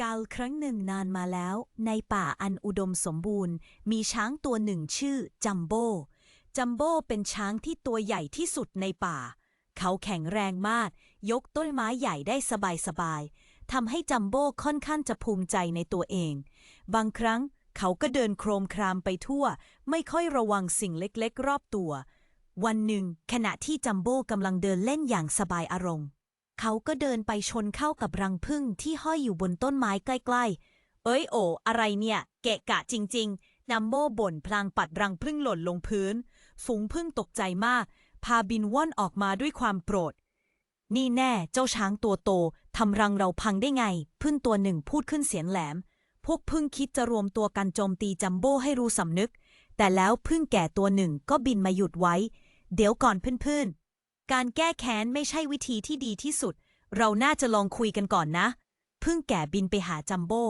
กาลครั้งหนึ่งนานมาแล้ว ในป่าอันอุดมสมบูรณ์ มีช้างตัวหนึ่งชื่อจัมโบ้จัมโบ้เป็นช้างที่ตัวใหญ่ที่สุดในป่า เขาแข็งแรงมาก ยกต้นไม้ใหญ่ได้สบายๆทำให้จัมโบ้ค่อนข้างจะภูมิใจในตัวเอง บางครั้งเขาก็เดินโครมครามไปทั่ว ไม่ค่อยระวังสิ่งเล็กๆ รอบตัว วันหนึ่ง ขณะที่จัมโบ้กำลังเดินเล่นอย่างสบายอารมณ์ เขาก็เดินไปชนเข้ากับรังผึ้งที่ห้อยอยู่บนต้นไม้ใกล้ๆ เอ้ยโออะไรเนี่ย เกะกะจริง ๆ นัมโบบ่นพลางปัดรังผึ้งหล่นลงพื้น ฝูงผึ้งตกใจมาก พาบินว่อนออกมาด้วยความโกรธ นี่แน่เจ้าช้างตัวโตทำรังเราพังได้ไง พึ่งตัวหนึ่งพูดขึ้นเสียงแหลม พวกพึ่งคิดจะรวมตัวกันโจมตีจัมโบ้ให้รู้สำนึก แต่แล้วพึ่งแก่ตัวหนึ่งก็บินมาหยุดไว้ เดี๋ยวก่อนเพื่อนๆ การแก้แค้นไม่ใช่วิธีที่ดีที่สุด เราน่าจะลองคุยกันก่อนนะพึ่งแก่บินไปหาจัมโบ้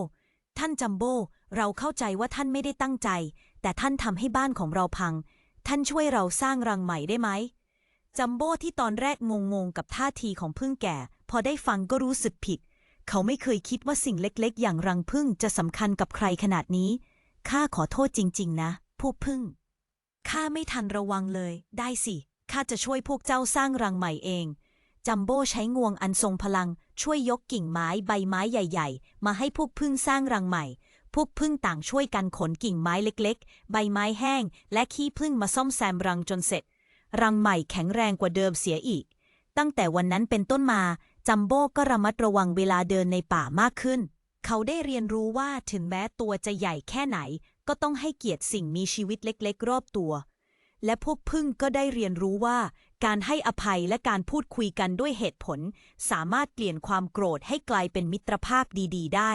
ท่านจัมโบ้เราเข้าใจว่าท่านไม่ได้ตั้งใจ แต่ท่านทำให้บ้านของเราพัง ท่านช่วยเราสร้างรังใหม่ได้ไหมจัมโบ้ที่ตอนแรกงงๆกับท่าทีของพึ่งแก่ พอได้ฟังก็รู้สึกผิด เขาไม่เคยคิดว่าสิ่งเล็กๆ อย่างรังพึ่งจะสำคัญกับใครขนาดนี้ ข้าขอโทษจริง ๆ นะ พวกพึ่ง ข้าไม่ทันระวังเลย ได้สิ ข้าจะช่วยพวกเจ้าสร้างรังใหม่เอง จัมโบ้ใช้งวงอันทรงพลัง ช่วยยกกิ่งไม้ใบไม้ใหญ่ ๆ มาให้พวกพึ่งสร้างรังใหม่ พวกพึ่งต่างช่วยกันขนกิ่งไม้เล็กๆ ใบไม้แห้ง และขี้พึ่งมาซ่อมแซมรังจนเสร็จ รังใหม่แข็งแรงกว่าเดิมเสียอีก ตั้งแต่วันนั้นเป็นต้นมา จัมโบ้ก็ระมัดระวังเวลาเดินในป่ามากขึ้น เขาได้เรียนรู้ว่าถึงแม้ตัวจะใหญ่แค่ไหน ก็ต้องให้เกียรติสิ่งมีชีวิตเล็ก ๆ รอบตัว และพวกพึ่งก็ได้เรียนรู้ว่า การให้อภัยและการพูดคุยกันด้วยเหตุผล สามารถเปลี่ยนความโกรธให้กลายเป็นมิตรภาพดี ๆ ได้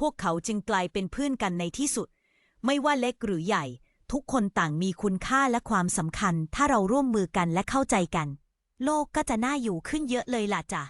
พวกเขาจึงกลายเป็นเพื่อนกันในที่สุด ไม่ว่าเล็กหรือใหญ่ ทุกคนต่างมีคุณค่าและความสำคัญ ถ้าเราร่วมมือกันและเข้าใจกัน โลกก็จะน่าอยู่ขึ้นเยอะเลยล่ะจ้ะ